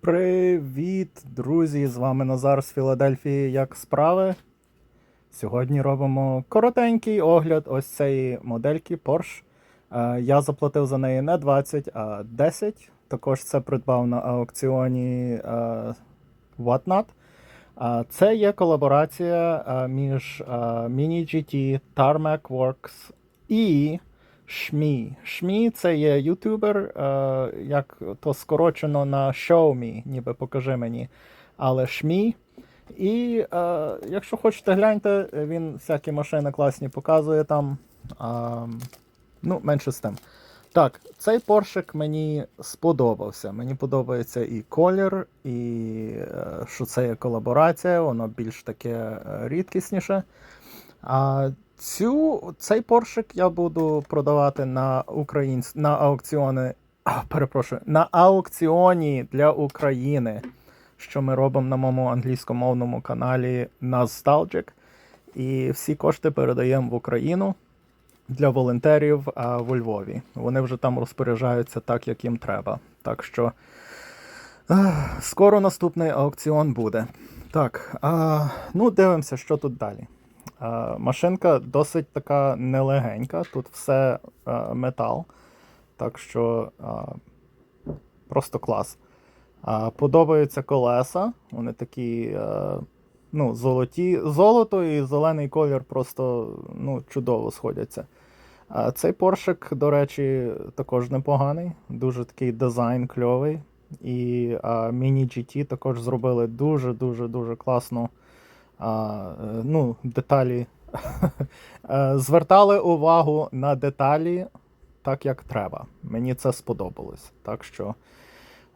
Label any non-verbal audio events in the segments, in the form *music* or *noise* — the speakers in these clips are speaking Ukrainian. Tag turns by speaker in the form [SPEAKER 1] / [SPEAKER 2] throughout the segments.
[SPEAKER 1] Привіт, друзі! З вами Назар з Філадельфії. Як справи? Сьогодні робимо коротенький огляд ось цієї модельки Porsche. Е, Я заплатив за неї не 20, а 10. Також це придбав на аукціоні е, Whatnot. Е, Це є колаборація між Mini GT, Tarmac Works і Шмі. Шмі це є ютубер, е, як то скорочено на Show Me, ніби покажи мені. Але Шмі. І е, якщо хочете гляньте, він всякі машини класні показує там. А, ну, менше з тим. Так, цей поршик мені сподобався. Мені подобається і колір, і е, що це є колаборація, воно більш таке е, рідкісніше. А цю, цей поршик я буду продавати на українсь... на аукціони. А, перепрошую, на аукціоні для України, що ми робимо на моєму англійськомовному каналі Nostalgic. І всі кошти передаємо в Україну для волонтерів а, во Львові. Вони вже там розпоряджаються так, як їм треба. Так що скоро наступний аукціон буде. Так, а, ну дивимося, що тут далі. А, машинка досить така нелегенька, тут все метал. Так що просто клас. Подобаються колеса. Вони такі ну, золоті. Золото і зелений колір просто ну, чудово сходяться. Цей поршик, до речі, також непоганий. Дуже такий дизайн кльовий. І а, Mini GT також зробили дуже-дуже дуже класну е, ну, деталі. *laughs* Е, Звертали увагу на деталі так, як треба. Мені це сподобалось. Так що,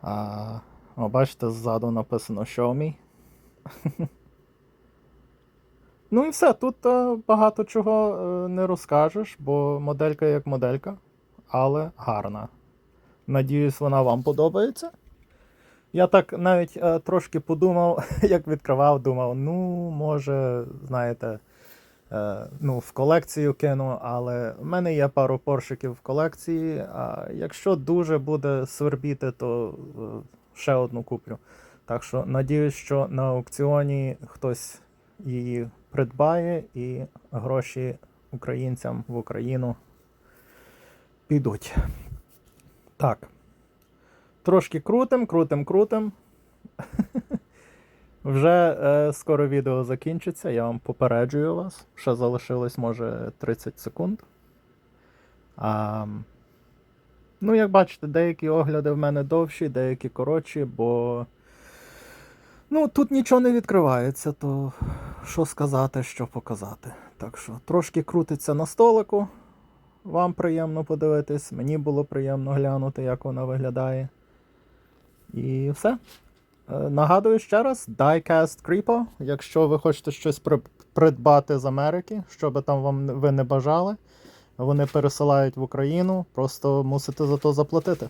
[SPEAKER 1] а, о, бачите, ззаду написано me. *laughs* Ну і все, тут е, багато чого е, не розкажеш, бо моделька як моделька, але гарна. Надіюсь, вона вам подобається. Я так навіть е, трошки подумав, *laughs* як відкривав, думав, ну, може, знаєте, е, ну, в колекцію кину, але в мене є пару поршиків в колекції. А якщо дуже буде свербіти, то е, ще одну куплю. Так що надіюсь, що на аукціоні хтось її придбає і гроші українцям в Україну підуть. Так. Трошки крутим, крутим, крутим. *laughs* Вже е, скоро відео закінчиться, я вам попереджую вас. Ще залишилось, може, 30 секунд. А, ну, як бачите, деякі огляди в мене довші, деякі коротші, бо. Ну, тут нічого не відкривається, то що сказати, що показати. Так що трошки крутиться на столику. Вам приємно подивитись, мені було приємно глянути, як вона виглядає. І все. Е, Нагадую ще раз: Diecast Creepo. Якщо ви хочете щось при- придбати з Америки, що би там вам ви не бажали, вони пересилають в Україну, просто мусите за то заплатити.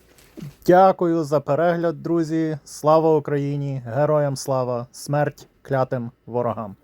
[SPEAKER 1] Дякую за перегляд, друзі. Слава Україні! Героям слава! Смерть клятим ворогам!